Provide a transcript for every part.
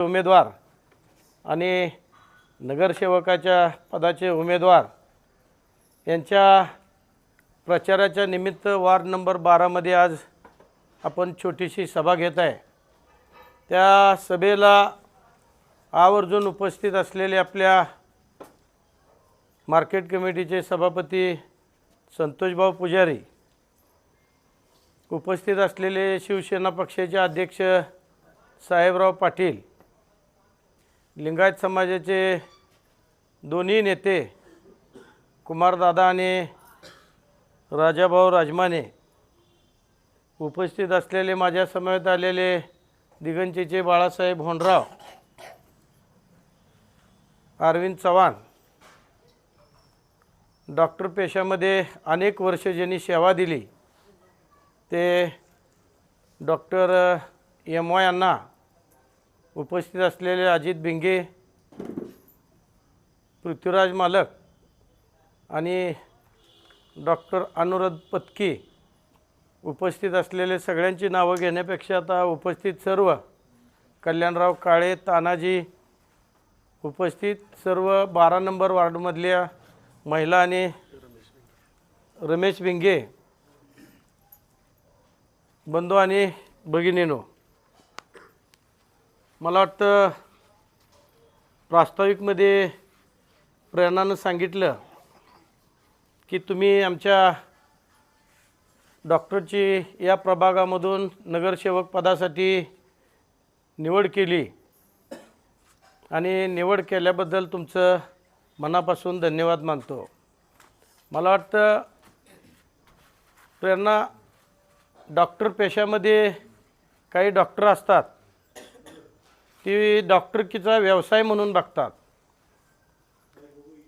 उमेदवार आणि नगरसेवकाच्या पदाचे उमेदवार यांच्या प्रचाराच्या निमित्त वार्ड नंबर बारामध्ये आज आपण छोटीशी सभा घेत आहे. त्या सभेला आवर्जून उपस्थित असलेले आपल्या मार्केट कमिटीचे सभापती संतोषभाऊ पुजारी उपस्थित असलेले शिवसेना पक्षाचे अध्यक्ष साहेबराव पाटील लिंगायत समाजाचे दोन्ही नेते कुमारदादा आणि राजाभाऊ राजमाने उपस्थित असलेले माझ्या समवेत आलेले दिगंचीचे बाळासाहेब होंडराव अरविंद चव्हाण डॉक्टर पेशामध्ये अनेक वर्ष ज्यांनी सेवा दिली ते डॉक्टर एम वाय यांना उपस्थित असलेले अजित भिंगे पृथ्वीराज मालक आणि डॉक्टर अनुराध पत्की उपस्थित असलेले सगळ्यांची नावं घेण्यापेक्षा आता उपस्थित सर्व कल्याणराव काळे तानाजी उपस्थित सर्व बारा नंबर वार्डमधल्या महिला आणि रमेश भिंगे बंधू आणि भगिनीनो मला वाटतं प्रास्ताविकमध्ये प्रेरणानं सांगितलं की तुम्ही आमच्या डॉक्टरची या प्रभागामधून नगरसेवक पदासाठी निवड केली. आणि निवड केल्याबद्दल तुमचं मनापासून धन्यवाद मानतो. मला वाटतं प्रेरणा डॉक्टर पेशामध्ये काही डॉक्टर असतात ती डॉक्टरकीचा व्यवसाय म्हणून बघतात.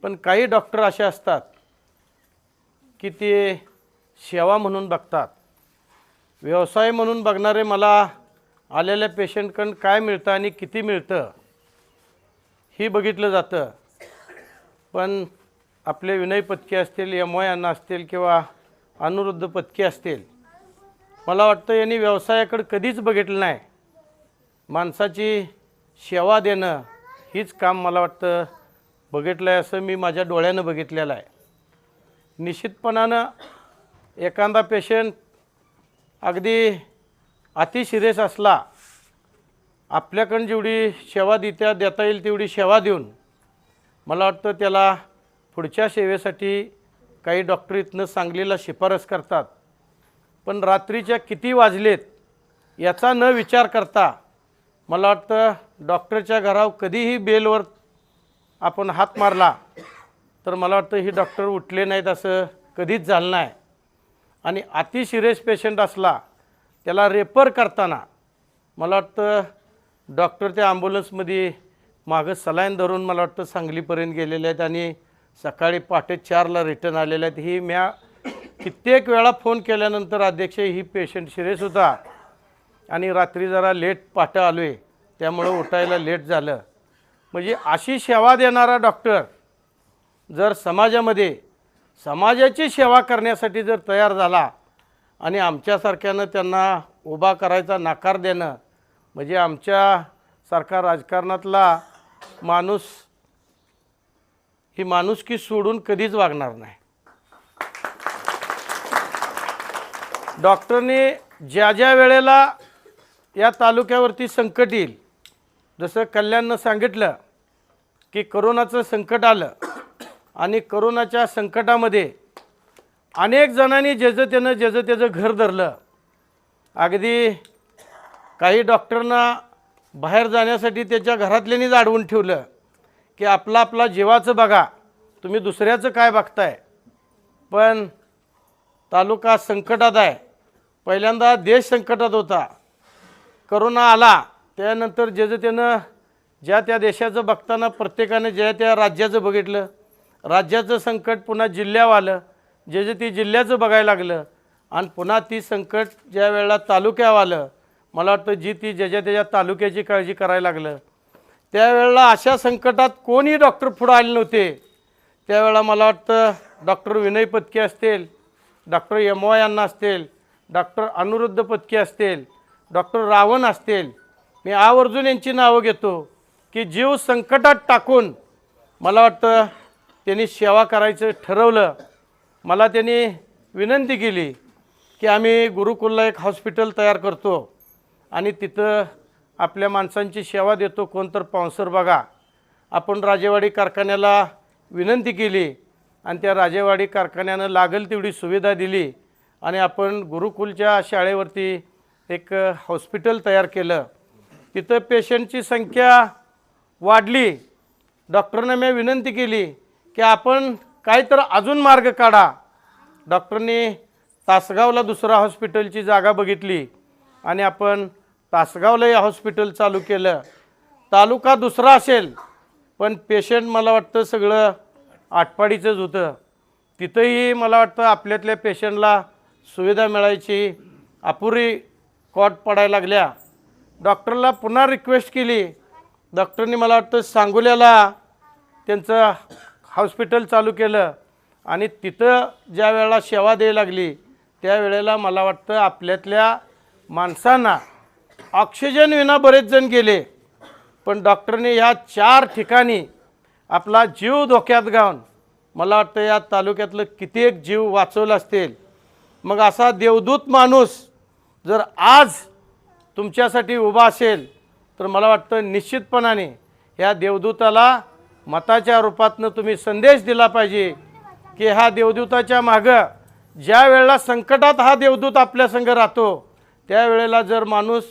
पण काही डॉक्टर असे असतात की ते सेवा म्हणून बघतात. व्यवसाय म्हणून बघणारे मला आलेल्या पेशंटकडून काय मिळतं आणि किती मिळतं ही बघितलं जातं. पण आपले विनय पत्के असतील एम वाय असतील किंवा अनुरुद्ध पत्के असतील मला वाटतं यांनी व्यवसायाकडे कधीच बघितलं नाही. माणसाची सेवा देणं हीच काम मला वाटतं बघितलं आहे असं मी माझ्या डोळ्यानं बघितलेलं आहे. निश्चितपणानं एखादा पेशंट अगदी अति सिरियस असला आपल्याकडून जेवढी सेवा देत्या देता येईल तेवढी सेवा देऊन मला वाटतं त्याला पुढच्या सेवेसाठी काही डॉक्टर इथनं सांगलीला शिफारस करतात. पण रात्रीच्या किती वाजलेत याचा न विचार करता मला वाटतं डॉक्टरच्या घरावर कधीही बेलवर आपण हात मारला तर मला वाटतं ही डॉक्टर उठले नाहीत असं कधीच झालं नाही. आणि अति सिरियस पेशंट असला त्याला रेफर करताना मला वाटतं डॉक्टर त्या ॲम्ब्युलन्समध्ये मागं सलाईन धरून मला वाटतं सांगलीपर्यंत गेलेले आहेत आणि सकाळी पहाटे चारला रिटर्न आलेले आहेत. ही म्या कित्येक वेळा फोन केल्यानंतर अध्यक्ष ही पेशंट सिरियस होता आणि रात्री जरा लेट पाठं आलो आहे त्यामुळं उठायला लेट झालं. म्हणजे अशी सेवा देणारा डॉक्टर जर समाजामध्ये समाजाची सेवा करण्यासाठी जर तयार झाला आणि आमच्यासारख्यानं त्यांना उभा करायचा नकार देणं म्हणजे आमच्यासारखा राजकारणातला माणूस ही माणुसकी सोडून कधीच वागणार नाही. डॉक्टरने ज्या ज्या वेळेला या तालुक्यावरती संकट येईल. जसं कल्याणनं सांगितलं की करोनाचं संकट आलं आणि करोनाच्या संकटामध्ये अनेक जणांनी ज्याचं त्यानं त्याचं घर धरलं. अगदी काही डॉक्टरना बाहेर जाण्यासाठी त्याच्या घरातल्यांनीच अडवून ठेवलं की आपला आपला जीवाचं बघा तुम्ही दुसऱ्याचं काय बघताय? पण तालुका संकटात आहे. पहिल्यांदा देश संकटात होता. करोना आला त्यानंतर ज्याचं त्यानं ज्या त्या देशाचं बघताना प्रत्येकानं ज्या त्या राज्याचं बघितलं राज्याचं संकट पुन्हा जिल्ह्यावर आलं जे जे ती जिल्ह्याचं बघायला लागलं आणि पुन्हा ती संकट ज्या वेळेला तालुक्यावर आलं मला वाटतं जी ती ज्याच्या त्याच्या तालुक्याची काळजी करायला लागलं त्यावेळेला अशा संकटात कोणी डॉक्टर पुढं आले नव्हते. त्यावेळेला मला वाटतं डॉक्टर विनय पत्के असतील डॉक्टर यमवा यांना असतील डॉक्टर अनुरुद्ध पत्के असतील डॉक्टर रावण असतील. मी आवर्जून यांची नावं घेतो. की जीव संकटात टाकून मला वाटतं त्यांनी सेवा करायचं ठरवलं. मला त्यांनी विनंती केली की आम्ही गुरुकुलला एक हॉस्पिटल तयार करतो आणि तिथं आपल्या माणसांची सेवा देतो. कोणतर पावसर बघा. आपण राजेवाडी कारखान्याला विनंती केली आणि त्या राजेवाडी कारखान्यानं लागेल तेवढी सुविधा दिली आणि आपण गुरुकुलच्या शाळेवरती एक हॉस्पिटल तयार केलं. तिथं पेशंटची संख्या वाढली. डॉक्टरनं मी विनंती केली की आपण काहीतर अजून मार्ग काढा. डॉक्टरनी तासगावला दुसरा हॉस्पिटलची जागा बघितली आणि आपण तासगावला हे हॉस्पिटल चालू केलं. तालुका दुसरा असेल पण पेशंट मला वाटतं सगळं आटपाडीचंच होतं. तिथंही मला वाटतं आपल्यातल्या पेशंटला सुविधा मिळायची अपुरी कॉट पडायला लागल्या. डॉक्टरला पुन्हा रिक्वेस्ट केली. डॉक्टरनी मला वाटतं सांगोल्याला त्यांचं हॉस्पिटल चालू केलं. आणि तिथं ज्या वेळेला सेवा द्यायला लागली त्यावेळेला मला वाटतं आपल्यातल्या माणसांना ऑक्सिजन विना बरेच जण गेले. पण डॉक्टरने ह्या चार ठिकाणी आपला जीव धोक्यात घालून मला वाटतं या तालुक्यातलं कित्येक जीव वाचवलं असतील. मग असा देवदूत माणूस जर आज तुमच्यासाठी उभा असेल तर मला वाटतं निश्चितपणाने ह्या देवदूताला मताच्या रूपातनं तुम्ही संदेश दिला पाहिजे की ह्या देवदूताच्या मागं ज्या वेळेला संकटात हा देवदूत आपल्या संग राहतो त्यावेळेला जर माणूस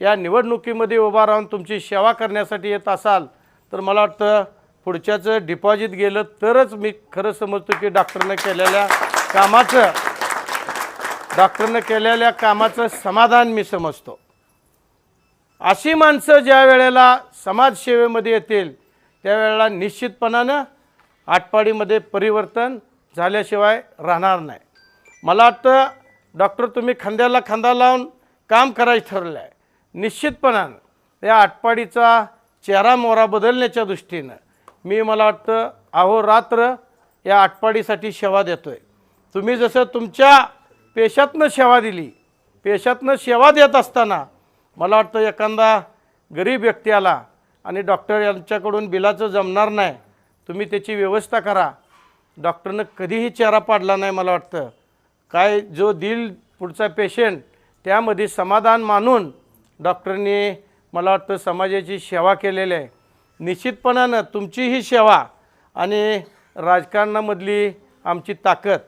या निवडणुकीमध्ये उभा राहून तुमची सेवा करण्यासाठी येत असाल तर मला वाटतं पुढच्याचं डिपॉझिट गेलं तरच मी खरं समजतो की डॉक्टरनं केलेल्या कामाचं डॉक्टरनं केलेल्या कामाचं समाधान मी समजतो. अशी माणसं ज्या वेळेला समाजसेवेमध्ये येतील त्यावेळेला निश्चितपणानं आटपाडीमध्ये परिवर्तन झाल्याशिवाय राहणार नाही. मला वाटतं डॉक्टर तुम्ही खांद्याला खांदा लावून काम करायचं ठरलं आहे निश्चितपणानं या आटपाडीचा चेहरा मोहरा बदलण्याच्या दृष्टीनं मी मला वाटतं अहोरात्र या आटपाडीसाठी सेवा देतो आहे तुम्ही जसं तुमच्या पेशातनं सेवा दिली. पेशातनं सेवा देत असताना मला वाटतं एखादा गरीब व्यक्ती आला आणि डॉक्टर यांच्याकडून बिलाचं जमणार नाही तुम्ही त्याची व्यवस्था करा. डॉक्टरनं कधीही चेहरा पाडला नाही मला वाटतं. काय जो दिल पुढचा पेशंट त्यामध्ये समाधान मानून डॉक्टरनी मला वाटतं समाजाची सेवा केलेली आहे. निश्चितपणानं तुमची ही सेवा आणि राजकारणामधली आमची ताकद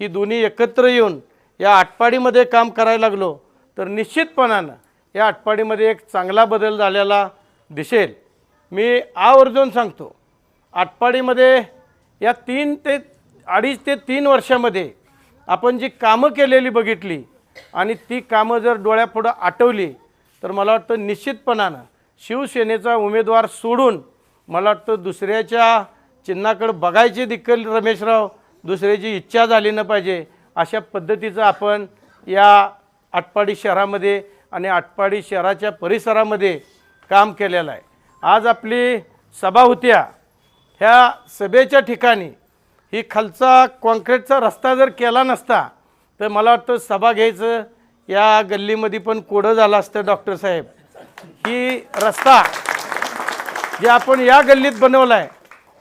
ही दोन्ही एकत्र येऊन या आटपाडीमध्ये काम करायला लागलो तर निश्चितपणानं या आटपाडीमध्ये एक चांगला बदल झालेला दिसेल. मी आवर्जून सांगतो आटपाडीमध्ये या तीन ते अडीच ते तीन वर्षामध्ये आपण जी कामं केलेली बघितली आणि ती कामं जर डोळ्यापुढं आठवली तर मला वाटतं निश्चितपणानं शिवसेनेचा उमेदवार सोडून मला वाटतं दुसऱ्याच्या चिन्हाकडं बघायची देखील रमेशराव दुसऱ्याची इच्छा झाली न पाहिजे. अशा पद्धतीचं आपण या आटपाडी शहरामध्ये आणि आटपाडी शहराच्या परिसरामध्ये काम केलेलं आहे. आज आपली सभा होत्या ह्या सभेच्या ठिकाणी ही खालचा कॉन्क्रीटचा रस्ता जर केला नसता तर मला वाटतं सभा घ्यायचं या गल्लीमध्ये पण कोडं झालं असतं डॉक्टर साहेब. ही रस्ता जे आपण या गल्लीत बनवला आहे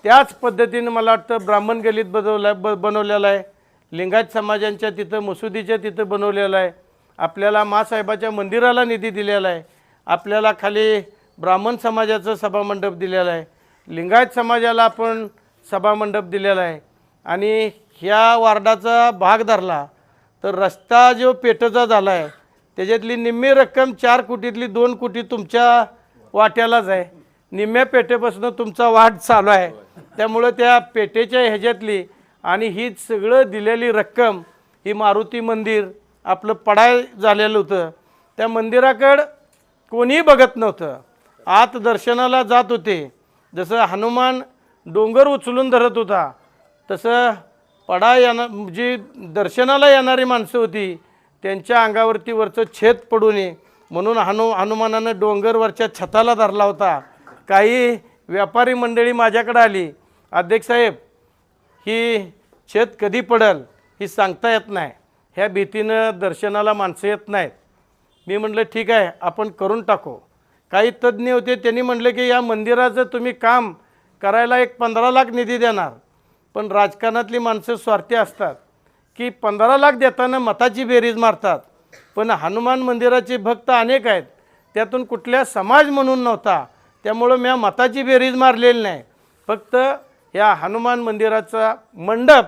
त्याच पद्धतीनं मला वाटतं ब्राह्मण गल्लीत बनवला ब बनवलेला आहे. लिंगायत समाजांच्या तिथं मसुदीच्या तिथं बनवलेलं आहे. आपल्याला मासाहेबाच्या मंदिराला निधी दिलेला आहे. आपल्याला खाली ब्राह्मण समाजाचं सभामंडप दिलेलं आहे. लिंगायत समाजाला आपण सभामंडप दिलेला आहे. आणि ह्या वार्डाचा भाग धरला तर रस्ता जो पेटचा झाला आहे त्याच्यातली निम्मी रक्कम चार कोटीतली दोन कोटी तुमच्या वाट्यालाच आहे. निम्म्या पेटेपासून तुमचा वाढ चालू आहे. त्यामुळं त्या पेटेच्या ह्याच्यातली आणि ही सगळं दिलेली रक्कम ही मारुती मंदिर आपलं पडाय झालेलं होतं. त्या मंदिराकडं कोणीही बघत नव्हतं. आत दर्शनाला जात होते. जसं हनुमान डोंगर उचलून धरत होता तसं पडा येणार जी दर्शनाला येणारी माणसं होती त्यांच्या अंगावरती वरचं छेद पडू नये. म्हणून हनु हनुमानानं डोंगरवरच्या छताला धरला होता. काही व्यापारी मंडळी माझ्याकडे आली. अध्यक्ष साहेब ही छेद कधी पडल ही सांगता येत नाही. ह्या भीतीनं दर्शनाला माणसं येत नाहीत. मी म्हटलं ठीक आहे आपण करून टाकू. काही तज्ज्ञ होते त्यांनी म्हटलं की या मंदिराचं तुम्ही काम करायला एक पंधरा लाख निधी देणार. पण राजकारणातली माणसं स्वार्थी असतात. की पंधरा लाख देताना मताची बेरीज मारतात. पण हनुमान मंदिराचे भक्त अनेक आहेत. त्यातून कुठल्या समाज म्हणून नव्हता. त्यामुळं म्या मताची बेरीज मारलेली नाही. फक्त या हनुमान मंदिराचा मंडप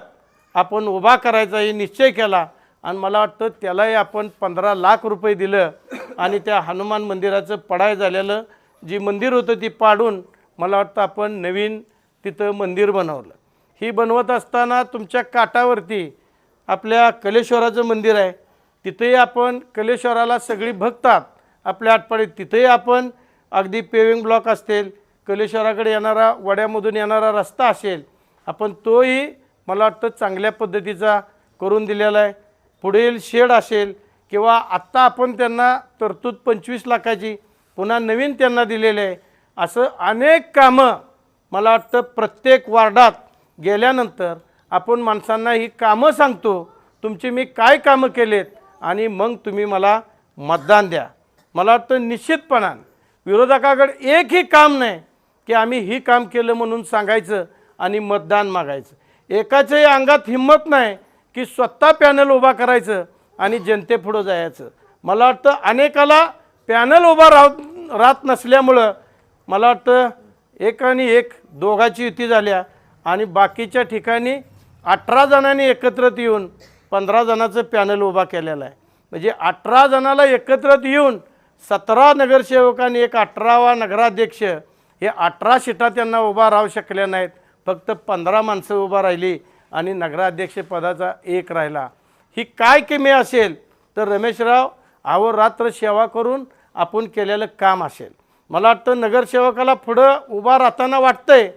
आपण उभा करायचा हे निश्चय केला. आणि मला वाटतं त्यालाही आपण पंधरा लाख रुपये दिलं. आणि त्या हनुमान मंदिराचं पडाय झालेलं जी मंदिर होतं ती पाडून मला वाटतं आपण नवीन तिथं मंदिर बनवलं. ही बनवत असताना तुमच्या काठावरती आपल्या कलेश्वराचं मंदिर आहे. तिथेही आपण कलेश्वराला सगळी भक्तात आपल्या आटपाडीत. तिथेही आपण अगदी पेविंग ब्लॉक असतील कलेश्वराकडे येणारा वड्यामधून येणारा रस्ता असेल आपण तोही मला वाटतं चांगल्या पद्धतीचा करून दिलेला आहे. पुढील शेड असेल किंवा आत्ता आपण त्यांना तरतूद पंचवीस लाखाची पुन्हा नवीन त्यांना दिलेले आहे. असं अनेक कामं मला वाटतं प्रत्येक वार्डात गेल्यानंतर आपण माणसांना ही कामं सांगतो तुमची मी काय कामं केलेत आणि मग तुम्ही मला मतदान द्या. मला वाटतं निश्चितपणानं विरोधकाकडे एकही काम नाही की आम्ही ही काम केलं म्हणून सांगायचं आणि मतदान मागायचं. एकाच्याही अंगात हिंमत नाही की स्वतः पॅनल उभा करायचं आणि जनतेपुढं जायचं. मला वाटतं अनेकाला पॅनल उभा राहत राहत नसल्यामुळं मला वाटतं एक आणि एक दोघाची युती झाल्या आणि बाकीच्या ठिकाणी अठरा जणांनी एकत्रित येऊन पंधरा जणाचं पॅनल उभा केलेलं आहे. म्हणजे अठरा जणाला एकत्रित येऊन सतरा नगरसेवकांनी एक अठरावा नगराध्यक्ष हे अठरा सीटा त्यांना उभा राहू शकल्या नाहीत. फक्त पंधरा माणसं उभा राहिली आणि नगराध्यक्षपदाचा एक राहिला. ही काय किमी असेल? तर रमेशराव अहोरात्र सेवा करून आपण केलेलं काम असेल. मला वाटतं नगरसेवकाला पुढं उभा राहताना वाटतंय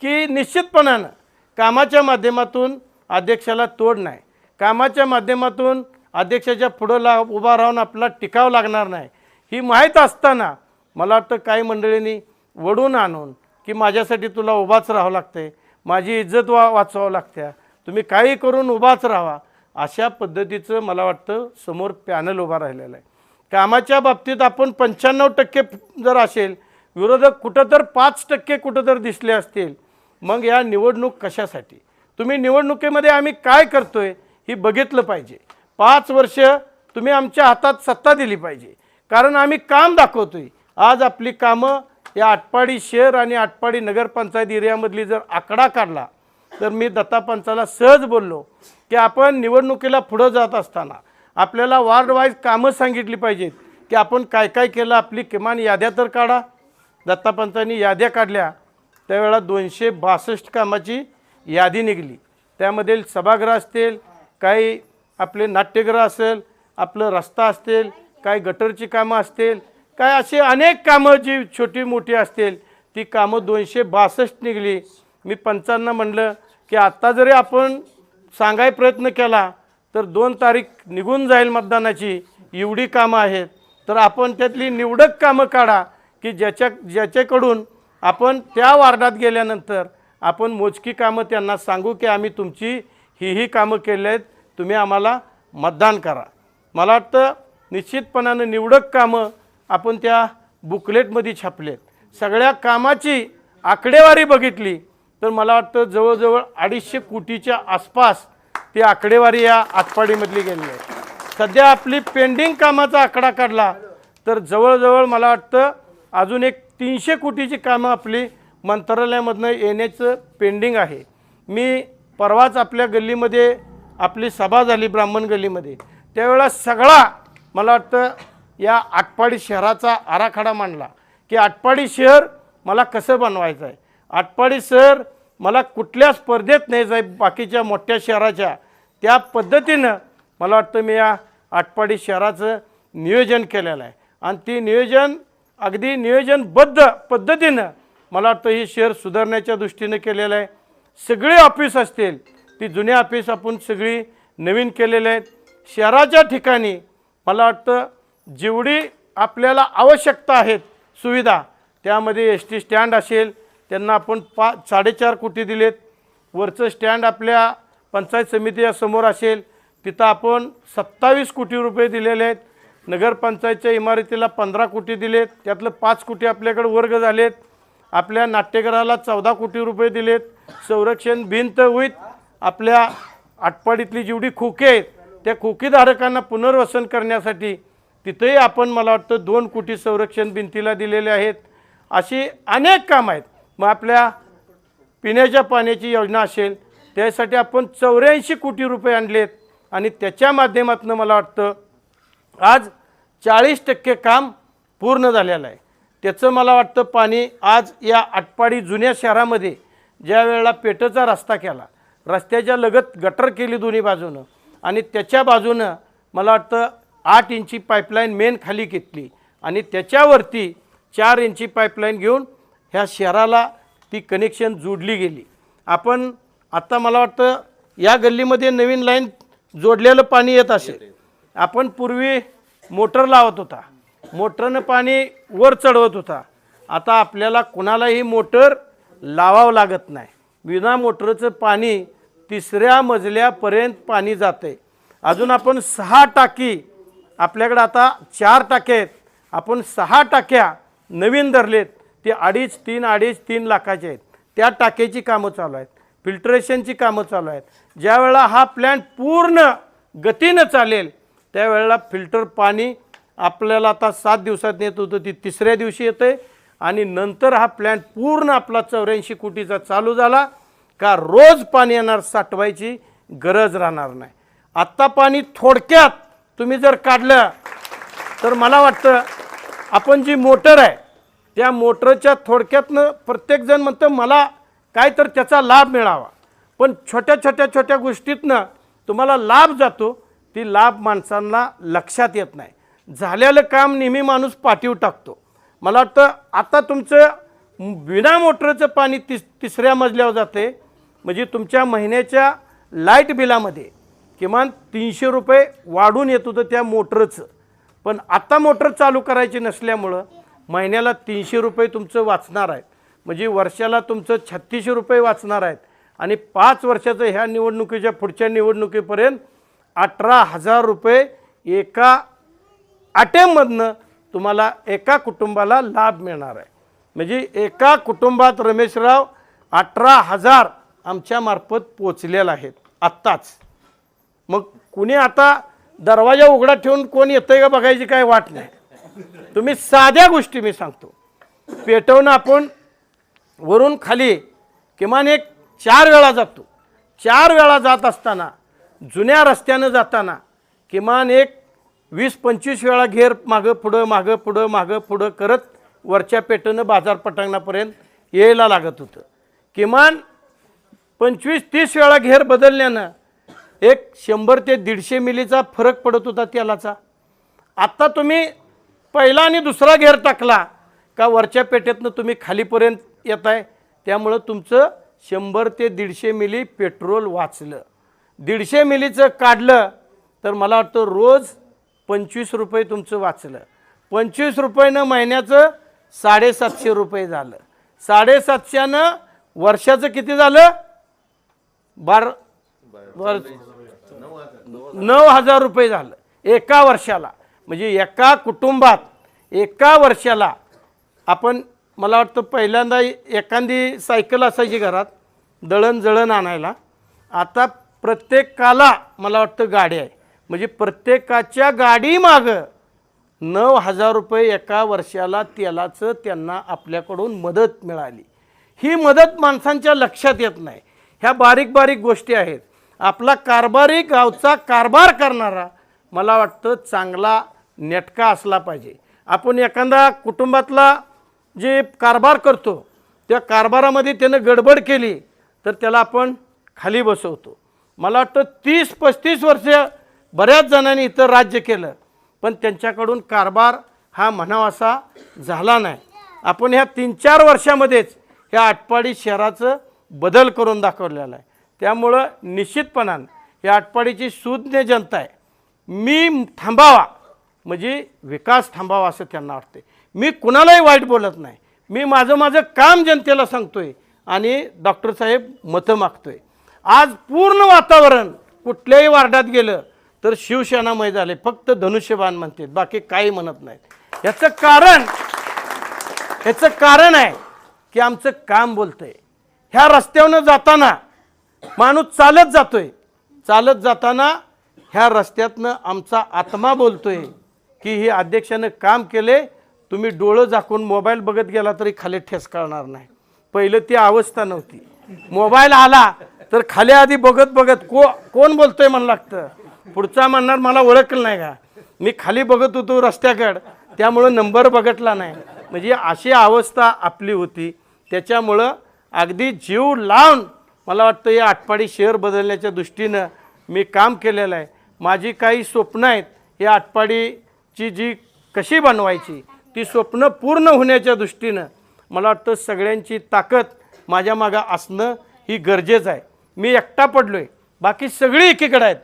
की निश्चितपणानं कामाच्या माध्यमातून अध्यक्षाला तोड नाही. कामाच्या माध्यमातून अध्यक्षाच्या पुढं ला उभा राहून आपला टिकाव लागणार नाही. ही माहीत असताना मला वाटतं काही मंडळींनी वडून आणून की माझ्यासाठी तुला उभाच राहावं लागते माझी इज्जत वा वाचवावं लागत्या. तुम्ही काही करून उभाच राहा अशा पद्धतीचं मला वाटतं समोर पॅनल उभा राहिलेलं आहे. कामाच्या बाबतीत आपण पंच्याण्णव टक्के जर असेल विरोधक कुठं तर पाच टक्के कुठं तर दिसले असतील मग या निवडणूक कशासाठी? तुम्ही निवडणुकीमध्ये आम्ही काय करतोय ही बघितलं पाहिजे. पाच वर्ष तुम्ही आमच्या हातात सत्ता दिली पाहिजे. कारण आम्ही काम दाखवतोय. आज आपली कामं या आटपाडी शहर आणि आटपाडी नगरपंचायत एरियामधली जर आकडा काढला तर मी दत्तापंचाला सहज बोललो की आपण निवडणुकीला पुढं जात असताना आपल्याला वार्ड वाईज कामं सांगितली पाहिजेत की आपण काय काय केलं आपली किमान याद्या तर काढा. दत्तापंचांनी याद्या काढल्या. त्यावेळेला दोनशे बासष्ट कामाची यादी निघली. त्यामधील सभागृह असतील काही आपले नाट्यगृह असेल आपलं रस्ता असतील काही गटरची कामं असतील काय असे अनेक कामं जी छोटी मोठी असतील ती कामं दोनशे बासष्ट निघली. मी पंचांना म्हणलं की आत्ता जरी आपण सांगाय प्रयत्न केला तर दोन तारीख निघून जाईल मतदानाची एवढी कामं आहेत. तर आपण त्यातली निवडक कामं काढा की ज्याच्या ज्याच्याकडून आपण त्या वार्डात गेल्यानंतर आपण मोजकी कामं त्यांना सांगू की आम्ही तुमची ही ही कामं केली आहेत तुम्ही आम्हाला मतदान करा. मला वाटतं निश्चितपणानं निवडक कामं आपण त्या बुकलेटमध्ये छापलेत सगळ्या कामाची आकडेवारी बघितली तर मला वाटतं जवळजवळ अडीचशे कोटीच्या आसपास ती आकडेवारी या आटपाडीमधली गेली आहे. सध्या आपली पेंडिंग कामाचा आकडा काढला तर जवळजवळ मला वाटतं अजून एक तीनशे कोटीची कामं आपली मंत्रालयामधनं येण्याचं पेंडिंग आहे. मी परवाच आपल्या गल्लीमध्ये आपली सभा झाली ब्राह्मण गल्लीमध्ये. त्यावेळेला सगळा मला वाटतं या आटपाडी शहराचा आराखडा मांडला की आटपाडी शहर मला कसं बनवायचं आहे? आटपाडी शहर मला कुठल्या स्पर्धेत न्यायचं आहे बाकीच्या मोठ्या शहराच्या? त्या पद्धतीनं मला वाटतं मी या आटपाडी शहराचं नियोजन केलेलं आहे. आणि ती नियोजन अगदी नियोजनबद्ध पद्धतीनं मला वाटतं हे शहर सुधारण्याच्या दृष्टीनं केलेलं आहे. सगळे ऑफिस असतील ती जुन्या ऑफिस आपण सगळी नवीन केलेले आहेत. शहराच्या ठिकाणी मला वाटतं जेवढी आपल्याला आवश्यकता आहेत सुविधा त्यामध्ये एस टी स्टँड असेल त्यांना आपण पा साडेचार कोटी दिलेत. वरचं स्टँड आपल्या पंचायत समितीच्या समोर असेल तिथं आपण सत्तावीस कोटी रुपये दिलेले आहेत. नगरपंचायतच्या इमारतीला पंधरा कोटी दिलेत त्यातलं पाच कोटी आपल्याकडे वर्ग झालेत. आपल्या नाट्यगृहाला चौदा कोटी रुपये दिलेत. संरक्षण भिंत विथ आपल्या आटपाडीतली जेवढी खोके आहेत त्या खोकीधारकांना पुनर्वसन करण्यासाठी तिथंही आपण मला वाटतं दोन कोटी संरक्षण भिंतीला दिलेले आहेत. अशी अनेक कामं आहेत. मग आपल्या पिण्याच्या पाण्याची योजना असेल त्यासाठी आपण चौऱ्याऐंशी कोटी रुपये आणलेत. आणि त्याच्या माध्यमातून मला वाटतं आज चाळीस टक्के काम पूर्ण झालेलं आहे. त्याचं मला वाटतं पाणी आज या आटपाडी जुन्या शहरामध्ये ज्या वेळेला पेटचा रस्ता केला रस्त्याच्या लगत गटर केली दोन्ही बाजूनं. आणि त्याच्या बाजूनं मला वाटतं आठ इंची पाईपलाईन मेन खाली घेतली. आणि त्याच्यावरती चार इंची पाईपलाईन घेऊन ह्या शहराला ती कनेक्शन जोडली गेली. आपण आत्ता मला वाटतं या गल्लीमध्ये नवीन लाईन जोडलेलं पाणी येत असेल. आपण पूर्वी मोटर लावत होता. मोटरनं पाणी वर चढवत होता. आता आपल्याला कुणालाही मोटर लावावं लागत नाही. विना मोटरचं पाणी तिसऱ्या मजल्यापर्यंत पाणी जाते अजून आपण सहा टाकी आपल्याकडं आता चार टाके आहेत. आपण सहा टाक्या नवीन धरलेत. ते अडीच तीन अडीच तीन लाखाचे आहेत. त्या टाक्याची कामं चालू आहेत. फिल्ट्रेशनची कामं चालू आहेत. ज्यावेळेला हा प्लॅन्ट पूर्ण गतीनं चालेल त्यावेळेला फिल्टर पाणी आपल्याला आता सात दिवसात येत होतं ती तिसऱ्या दिवशी येते आणि नंतर हा प्लॅन्ट पूर्ण आपला चौऱ्याऐंशी कोटीचा चालू झाला. का रोज पाणी येणार साठवायची गरज राहणार नाही. आत्ता पाणी थोडक्यात तुम्ही जर काढलं तर मला वाटतं आपण जी मोटर आहे त्या मोटरच्या थोडक्यातनं प्रत्येकजण म्हणतं मला काय तर त्याचा लाभ मिळावा. पण छोट्या छोट्या छोट्या गोष्टीतनं तुम्हाला लाभ जातो ती लाभ माणसांना लक्षात येत नाही. झालेलं काम नेहमी माणूस पाठीव टाकतो. मला वाटतं आता तुमचं विना मोटरचं पाणी तिस तिसऱ्या मजल्यावर जाते म्हणजे तुमच्या महिन्याच्या लाइट बिलामध्ये किमान तीनशे रुपये वाढून येत होतं त्या मोटरचं. पण आता मोटर चालू करायची नसल्यामुळं महिन्याला तीनशे रुपये तुमचं वाचणार आहेत म्हणजे वर्षाला तुमचं छत्तीसशे रुपये वाचणार आहेत. आणि पाच वर्षाचं ह्या निवडणुकीच्या पुढच्या निवडणुकीपर्यंत अठरा हजार रुपये एका आटेमधनं तुम्हाला एका कुटुंबाला लाभ मिळणार आहे. म्हणजे एका कुटुंबात रमेशराव अठरा हजार आमच्यामार्फत पोचलेला आहेत आत्ताच. मग कुणी आता दरवाजा उघडा ठेवून कोण येतंय का बघायची काय वाट नाही. तुम्ही साध्या गोष्टी मी सांगतो. पेटवणं आपण वरून खाली किमान एक चार वेळा जातो. चार वेळा जात असताना जुन्या रस्त्यानं जाताना किमान एक वीस पंचवीस वेळा घेर मागं पुढं मागं पुढं मागं पुढं करत वरच्या पेटनं बाजार पटांगणापर्यंत यायला लागत होतं. किमान पंचवीस तीस वेळा घेर बदलल्यानं एक शंभर ते दीडशे मिलीचा फरक पडत होता तेलाचा. आत्ता तुम्ही पहिला आणि दुसरा घेर टाकला का वरच्या पेट्यातनं तुम्ही खालीपर्यंत येत आहे त्यामुळं तुमचं शंभर ते दीडशे मिली पेट्रोल वाचलं. दीडशे मिलीचं काढलं तर मला वाटतं रोज पंचवीस रुपये तुमचं वाचलं. पंचवीस रुपयानं महिन्याचं साडेसातशे रुपये झालं. साडेसातशेनं वर्षाचं किती झालं? बार वर नऊ हजार रुपये झालं. एका वर्षाला. म्हणजे एका कुटुंबात एका वर्षाला आपण मला वाटतं पहिल्यांदा एखादी सायकल असायची घरात दळण जळण आणायला. आता प्रत्येकाला मला वाटतं गाडी आहे. म्हणजे प्रत्येकाच्या गाडीमागं नऊ हजार रुपये एका वर्षाला तेलाचं त्यांना आपल्याकडून मदत मिळाली. ही मदत माणसांच्या लक्षात येत नाही. ह्या बारीक बारीक गोष्टी आहेत. आपला कारभारी गावचा कारभार करणारा मला वाटतं चांगला नेटका असला पाहिजे. आपण एखादा कुटुंबातला जे कारभार करतो त्या कारभारामध्ये त्यानं गडबड केली तर त्याला आपण खाली बसवतो. मला वाटतं तीस पस्तीस वर्ष बऱ्याच जणांनी इथं राज्य केलं पण त्यांच्याकडून कारभार हा म्हणावासा झाला नाही. आपण ह्या तीन चार वर्षामध्येच ह्या आटपाडी शहराचं बदल करून दाखवलेला आहे. त्यामुळं निश्चितपणानं या आटपाडीची सुज्ञ जनता आहे. मी थांबावा म्हणजे विकास थांबावा असं त्यांना वाटते मी कुणालाही वाईट बोलत नाही. मी माझं माझं काम जनतेला सांगतो आहे आणि डॉक्टर साहेब मतं आहे आज पूर्ण वातावरण कुठल्याही वार्डात गेलं तर शिवसेनामय झाले फक्त धनुष्यबाण म्हणतात बाकी काही म्हणत नाहीत. याचं कारण ह्याचं कारण आहे की आमचं काम बोलतं आहे ह्या रस्त्यावरनं जाताना माणूस चालत जातोय. चालत जाताना ह्या रस्त्यातनं आमचा आत्मा बोलतोय की हे अध्यक्षानं काम केले तुम्ही डोळं झाकून मोबाईल बघत गेला तरी खाली ठेस करणार नाही. पहिलं ती अवस्था नव्हती. मोबाईल आला तर खाली आधी बघत बघत को कोण बोलतोय म्हणलं लागतं. पुढचा म्हणणार मला ओळखलं नाही का? मी खाली बघत होतो रस्त्याकडं त्यामुळं नंबर बघटला नाही. म्हणजे अशी अवस्था आपली होती. त्याच्यामुळं अगदी जीव लावून मला वाटतं या आटपाडी शहर बदलण्याच्या दृष्टीनं मी काम केलेलं आहे. माझी काही स्वप्न आहेत या आटपाडीची जी कशी बनवायची ती स्वप्न पूर्ण होण्याच्या दृष्टीनं मला वाटतं सगळ्यांची ताकद माझ्या मागं असणं ही गरजेचं आहे. मी एकटा पडलो आहे बाकी सगळी एकीकडे आहेत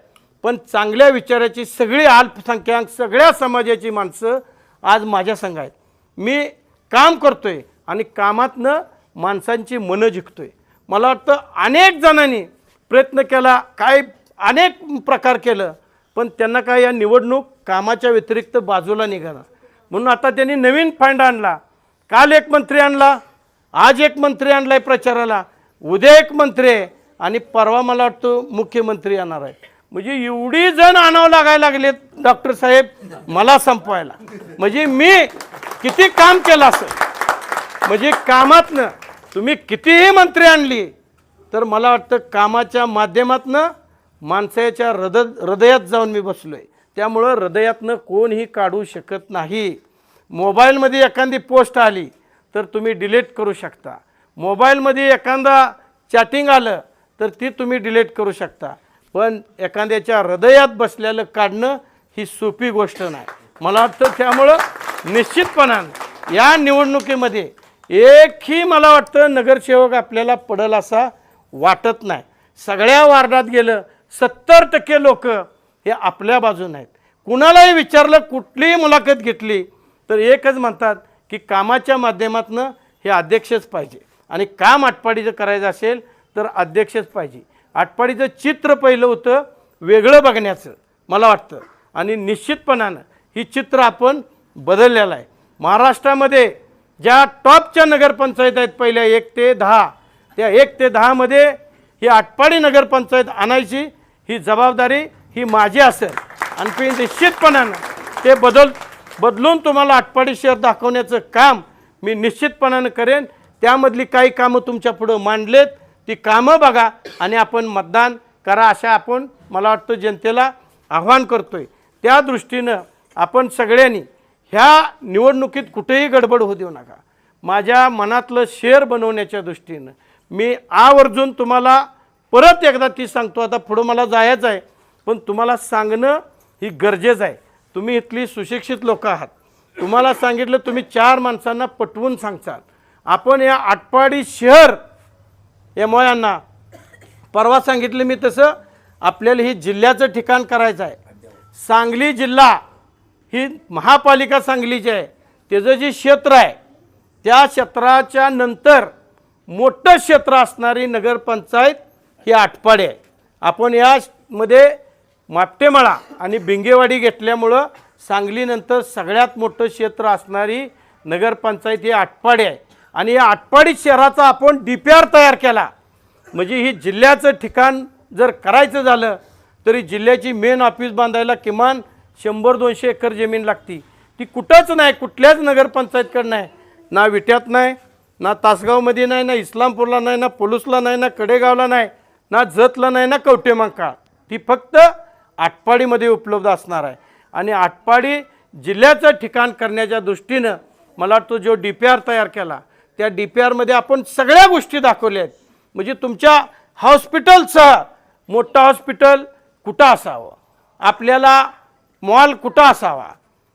पण चांगल्या विचाराची सगळी अल्पसंख्याक सगळ्या समाजाची माणसं आज माझ्या संघ आहेत. मी काम करतो आहे आणि कामातनं माणसांची मनं जिंकतो आहे मला वाटतं अनेक जणांनी प्रयत्न केला काय अनेक प्रकार केलं पण त्यांना काय या निवडणूक कामाच्या व्यतिरिक्त बाजूला निघाला. म्हणून आता त्यांनी नवीन फंड आणला. काल एक मंत्री आणला आज एक मंत्री आणला आहे प्रचाराला. उद्या एक मंत्री आहे आणि परवा मला वाटतं मुख्यमंत्री येणार आहे. म्हणजे एवढी जण आणावं लागायला लागलेत डॉक्टर साहेब मला संपवायला. म्हणजे मी किती काम केलं असं. म्हणजे कामातनं तुम्ही कितीही मंत्री आणली तर मला वाटतं कामाच्या माध्यमातनं माणसाच्या हृदय हृदयात जाऊन मी बसलो आहे त्यामुळं हृदयातनं कोणही काढू शकत नाही. मोबाईलमध्ये एखादी पोस्ट आली तर तुम्ही डिलीट करू शकता. मोबाईलमध्ये एखादा चॅटिंग आलं तर ती तुम्ही डिलीट करू शकता. पण एखाद्याच्या हृदयात बसलेलं काढणं ही सोपी गोष्ट नाही. मला वाटतं त्यामुळं निश्चितपणानं या निवडणुकीमध्ये एकही मला वाटतं नगरसेवक आपल्याला पडल असा वाटत नाही. सगळ्या वार्डात गेलं सत्तर टक्के लोक हे आपल्या बाजून आहेत कुणालाही विचारलं कुठलीही मुलाखत घेतली तर एकच म्हणतात की कामाच्या माध्यमातनं हे अध्यक्षच पाहिजे. आणि काम आटपाडीचं करायचं असेल तर अध्यक्षच पाहिजे. आटपाडीचं चित्र पहिलं होतं वेगळं बघण्याचं मला वाटतं. आणि निश्चितपणानं ही चित्र आपण बदललेलं आहे. महाराष्ट्रामध्ये ज्या टॉपच्या नगरपंचायत आहेत पहिल्या एक ते दहा त्या एक ते दहामध्ये ही आटपाडी नगरपंचायत आणायची ही जबाबदारी ही माझी असेल. आणि ती निश्चितपणानं ते बदल बदलून तुम्हाला आटपाडी शहर दाखवण्याचं काम मी निश्चितपणानं करेन. त्यामधली काही कामं तुमच्या पुढं मांडलेत ती कामं बघा आणि आपण मतदान करा अशा आपण मला वाटतं जनतेला आव्हान करतो आहे त्या दृष्टीनं आपण सगळ्यांनी ह्या निवडणुकीत कुठेही गडबड होऊ देऊ नका. माझ्या मनातलं शेअर बनवण्याच्या दृष्टीनं मी आवर्जून तुम्हाला परत एकदा ती सांगतो. आता पुढं मला जायचं आहे पण तुम्हाला सांगणं ही गरजेचं आहे. तुम्ही इथली सुशिक्षित लोक आहात. तुम्हाला सांगितलं तुम्ही चार माणसांना पटवून सांगचाल. आपण या आटपाडी शहर या यांना परवा सांगितलं मी तसं आपल्याला ही जिल्ह्याचं ठिकाण करायचं आहे. सांगली जिल्हा ही महापालिका सांगलीची आहे. त्याचं जे क्षेत्र आहे त्या क्षेत्राच्या नंतर मोठं क्षेत्र असणारी नगरपंचायत ही आटपाडी आहे. आपण यामध्ये मापटेमळा आणि बिंगेवाडी घेतल्यामुळं सांगलीनंतर सगळ्यात मोठं क्षेत्र असणारी नगरपंचायत ही आटपाडी आहे. आणि या आटपाडी शहराचा आपण डी पी आर तयार केला. म्हणजे ही जिल्ह्याचं ठिकाण जर करायचं झालं तरी जिल्ह्याची मेन ऑफिस बांधायला किमान शंभर दोनशे एकर जमीन लागती. ती कुठंच नाही कुठल्याच नगरपंचायतकडं नाही. ना विट्यात नाही ना तासगावमध्ये नाही ना इस्लामपूरला नाही ना पोलूसला नाही ना कडेगावला नाही ना जतला नाही ना कवटेमांका ती फक्त आटपाडीमध्ये उपलब्ध असणार आहे. आणि आटपाडी जिल्ह्याचं ठिकाण करण्याच्या दृष्टीनं मला तो जो डी पी आर तयार केला त्या डी पी आरमध्ये आपण सगळ्या गोष्टी दाखवल्या आहेत. म्हणजे तुमच्या हॉस्पिटलचं मोठं हॉस्पिटल कुठं असावं? आपल्याला मॉल कुठं असावा?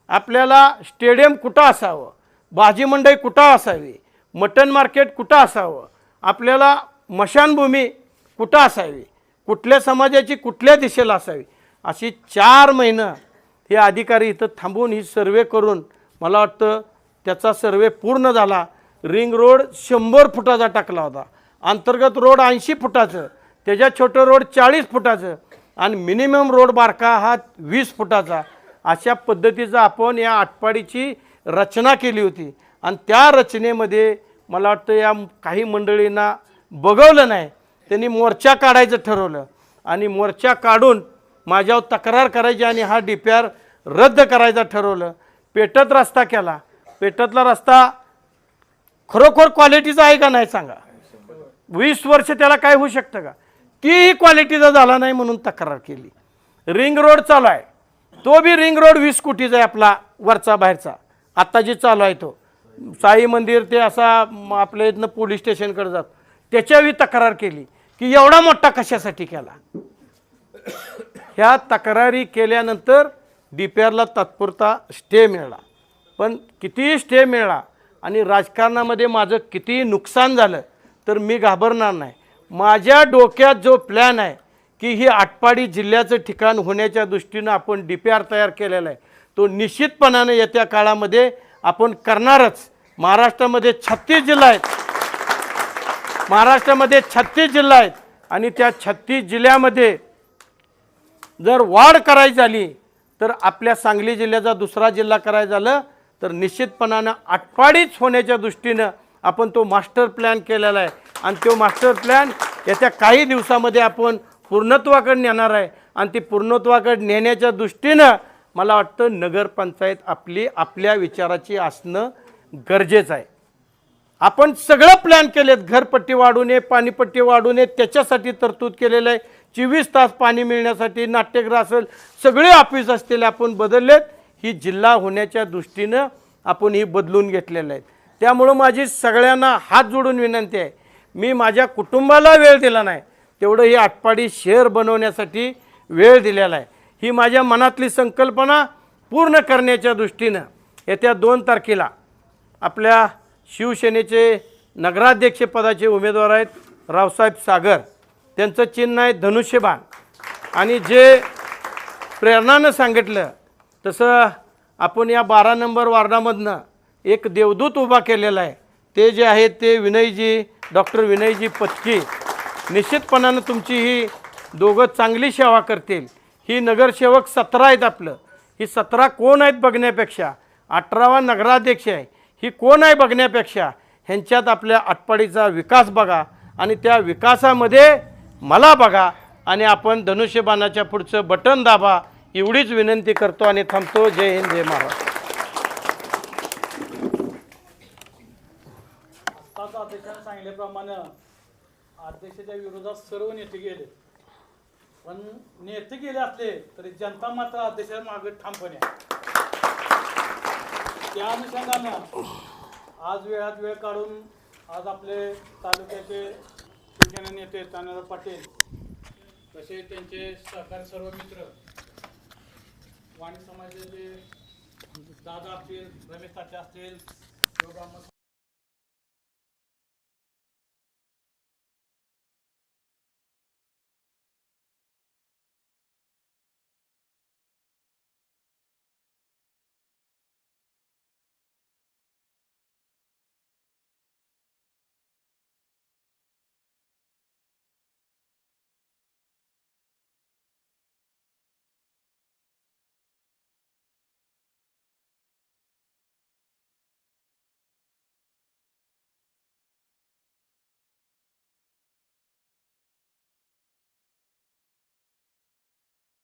आपल्याला स्टेडियम कुठं असावं? भाजी मंडई कुठं असावी? मटन मार्केट कुठं असावं? आपल्याला मशानभूमी कुठं असावी? कुठल्या समाजाची कुठल्या दिशेला असावी? अशी चार महिनं हे अधिकारी इथं थांबून ही सर्वे करून मला वाटतं त्याचा सर्वे पूर्ण झाला. रिंग रोड शंभर फुटाचा टाकला होता. अंतर्गत रोड ऐंशी फुटाचं त्याच्या छोटं रोड चाळीस फुटाचं आणि मिनिमम रोड बारका हा वीस फुटाचा. अशा पद्धतीचा आपण या आटपाडीची रचना केली होती. आणि त्या रचनेमध्ये मला वाटतं या काही मंडळींना बघवलं नाही. त्यांनी मोर्चा काढायचं ठरवलं. आणि मोर्चा काढून माझ्यावर तक्रार करायची आणि हा डी पी आर रद्द करायचा ठरवलं. पेटत रस्ता केला. पेटतला रस्ता खरोखर क्वालिटीचा आहे का नाही सांगा. वीस वर्ष त्याला काय होऊ शकतं का? तीही क्वालिटीचा झाला नाही म्हणून तक्रार केली. रिंग रोड चालू आहे. तो बी रिंग रोड वीस कोटीचा आहे आपला वरचा बाहेरचा. आत्ता जे चालू आहे तो. साई मंदिर ते असा आपल्या इथनं पोलीस स्टेशनकडे जात. त्याच्यावी तक्रार केली की एवढा मोठा कशासाठी केला? ह्या तक्रारी केल्यानंतर डी पी आरला तात्पुरता स्टे मिळाला. पण कितीही स्टे मिळाला आणि राजकारणामध्ये माझं कितीही नुकसान झालं तर मी घाबरणार नाही. माझ्या डोक्यात जो प्लॅन आहे की ही आटपाडी जिल्ह्याचं ठिकाण होण्याच्या दृष्टीनं आपण डी पी आर तयार केलेला आहे तो निश्चितपणानं येत्या काळामध्ये आपण करणारच. महाराष्ट्रामध्ये छत्तीस जिल्हा आहेत. महाराष्ट्रामध्ये छत्तीस जिल्हा आहेत. आणि त्या छत्तीस जिल्ह्यामध्ये जर वाढ करायची झाली तर आपल्या सांगली जिल्ह्याचा दुसरा जिल्हा करायचा झालं तर निश्चितपणानं आटपाडीच होण्याच्या दृष्टीनं आपण तो मास्टर प्लॅन केलेला आहे. आणि तो मास्टर प्लॅन येत्या काही दिवसामध्ये आपण पूर्णत्वाकडे नेणार आहे. आणि ती पूर्णत्वाकडे नेण्याच्या दृष्टीनं मला वाटतं नगरपंचायत आपली आपल्या विचाराची असणं गरजेचं आहे. आपण सगळं प्लॅन केलेत. घरपट्टी वाढू नये पाणीपट्टी वाढू नये त्याच्यासाठी तरतूद केलेलं आहे. चोवीस तास पाणी मिळण्यासाठी नाट्यगृह असेल सगळे ऑफिस असतील आपण बदललेत. ही जिल्हा होण्याच्या दृष्टीनं आपण ही बदलून घेतलेलं आहे. त्यामुळं माझी सगळ्यांना हात जोडून विनंती आहे. मी माझ्या कुटुंबाला वेळ दिला नाही. तेवढं ही आटपाडी शहर बनवण्यासाठी वेळ दिलेला आहे. ही माझ्या मनातली संकल्पना पूर्ण करण्याच्या दृष्टीनं येत्या दोन तारखेला आपल्या शिवसेनेचे नगराध्यक्षपदाचे उमेदवार आहेत रावसाहेब सागर. त्यांचं चिन्ह आहे धनुष्यबाण. आणि जे प्रेरणानं सांगितलं तसं आपण या बारा नंबर वार्डामधनं एक देवदूत उभा केलेला आहे. ते जे आहेत ते विनयजी डॉक्टर विनयजी पचकी निश्चितपणानं तुमची ही दोघं चांगली सेवा करतील. ही नगरसेवक सतरा आहेत आपलं. ही सतरा कोण आहेत बघण्यापेक्षा? अठरावा नगराध्यक्ष आहे. ही कोण आहे बघण्यापेक्षा? ह्यांच्यात आपल्या आटपाडीचा विकास बघा आणि त्या विकासामध्ये मला बघा आणि आपण धनुष्यबाणाच्या पुढचं बटन दाबा. एवढीच विनंती करतो आणि थांबतो. जय हिंद जय महाराष्ट्र. अध्यक्षाने सांगितल्याप्रमाणे अध्यक्षाच्या विरोधात सर्व नेते गेले पण नेते गेले असले तरी जनता मात्र अध्यक्षाच्या मागे ठामपणे आहे. त्या अनुषंगानं आज वेळात वेळ काढून आज आपले तालुक्याचे शिवसेना नेते तानाराव पाटील तसे त्यांचे सहकारी सर्व मित्र वाणी समाजाचे दादा असतील रमेश ताटे असतील